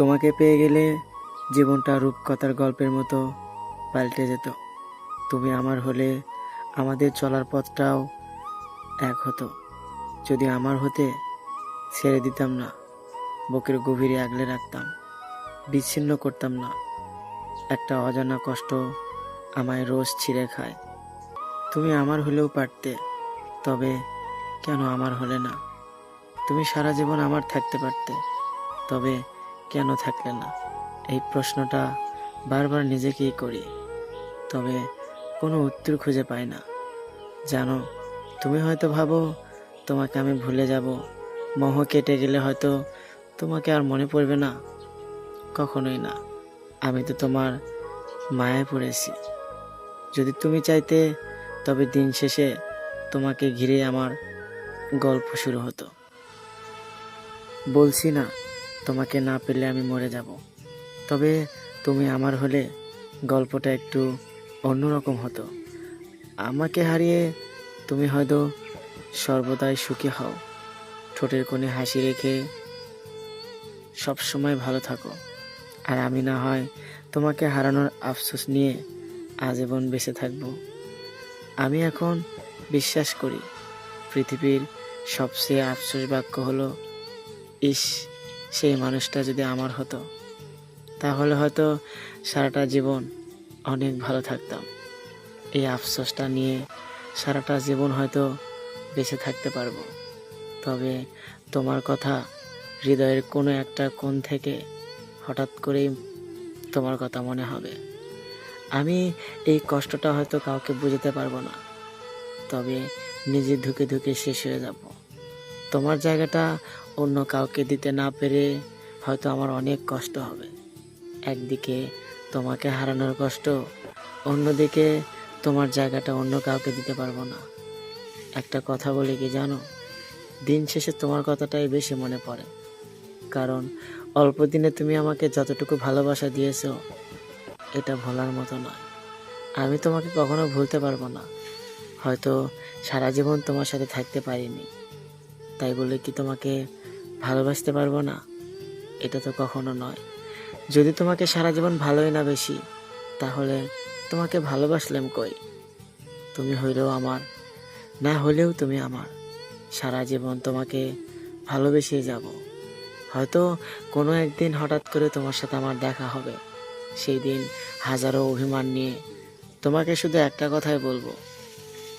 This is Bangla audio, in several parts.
তোমাকে পেয়ে গেলে জীবনটা রূপকথার গল্পের মতো পাল্টে যেত। তুমি আমার হলে আমাদের চলার পথটাও এক হতো। যদি আমার হতে ছেড়ে দিতাম না, বুকের গভীরে আগলে রাখতাম, বিচ্ছিন্ন করতাম না, একটা অজানা কষ্ট আমায় রোজ ছিঁড়ে খায়। তুমি আমার হলেও পারতে, তবে কেন আমার হলে না? তুমি সারা জীবন আমার থাকতে পারতে, তবে কেন থাকলে না? এই প্রশ্নটা বারবার নিজেকেই করি। তবে কোনো উত্তর খুঁজে পাই না। জানো, তুমি হয়তো ভাবো, তোমাকে আমি ভুলে যাব। মোহ কেটে গেলে হয়তো তোমাকে আর মনে পড়বে না। কখনোই না। আমি তো তোমার মায়ায় পড়েছি। যদি তুমি চাইতে, তবে দিন শেষে তোমাকে ঘিরে আমার গল্প শুরু হতো। বলছি না তোমাকে না পেলে আমি মরে যাব। তবে তুমি আমার হলে গল্পটা একটু অন্যরকম হতো। আমাকে হারিয়ে তুমি হয়তো সর্বদাই সুখী হও। ঠোঁটের কোণে হাসি রেখে সব সময় ভালো থাকো। আর আমি না হয় তোমাকে হারানোর আফসোস নিয়ে আজীবন বেঁচে থাকব। আমি এখন বিশ্বাস করি, পৃথিবীর সবচেয়ে আফসোস বাক্য হলো, ইস সেই মানুষটা যদি আমার হতো, তাহলে হয়তো সারাটা জীবন অনেক ভালো থাকতাম। এই আফসোসটা নিয়ে সারাটা জীবন হয়তো বেঁচে থাকতে পারব। তবে তোমার কথা হৃদয়ের কোনো একটা কোণ থেকে হঠাৎ করেই তোমার কথা মনে হবে। আমি এই কষ্টটা হয়তো কাউকে বোঝাতে পারব না। তবে নিজে ধুকে ধুকে শেষ হয়ে যাব। তোমার জায়গাটা অন্য কাউকে দিতে না পেরে হয়তো আমার অনেক কষ্ট হবে। একদিকে তোমাকে হারানোর কষ্ট, অন্যদিকে তোমার জায়গাটা অন্য কাউকে দিতে পারব না। একটা কথা বলে কি জানো? দিন শেষে তোমার কথাটাই বেশি মনে পড়ে। কারণ অল্প দিনে তুমি আমাকে যতটুকু ভালোবাসা দিয়েছ, এটা ভোলার মতো নয়। আমি তোমাকে কখনো ভুলতে পারব না। হয়তো সারা জীবন তোমার সাথে থাকতে পারিনি। তাই বলে কি তোমাকে ভালোবাসতে পারব না? এটা তো কখনো নয়। যদি তোমাকে সারা জীবন ভালোই না বেশি, তাহলে তোমাকে ভালোবাসলাম কই? তুমি হইলেও আমার, না হলেও তুমি আমার। সারা জীবন তোমাকে ভালোবেসে যাব। হয়তো কোনো একদিন হঠাৎ করে তোমার সাথে আমার দেখা হবে। সেই দিন হাজারো অভিমান নিয়ে তোমাকে শুধু একটা কথাই বলব,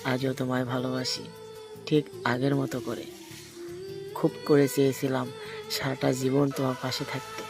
আজও তোমায় ভালোবাসি, ঠিক আগের মতো করে। খুব করে চেয়েছিলাম সারাটা জীবন তোমার পাশে থাকতে।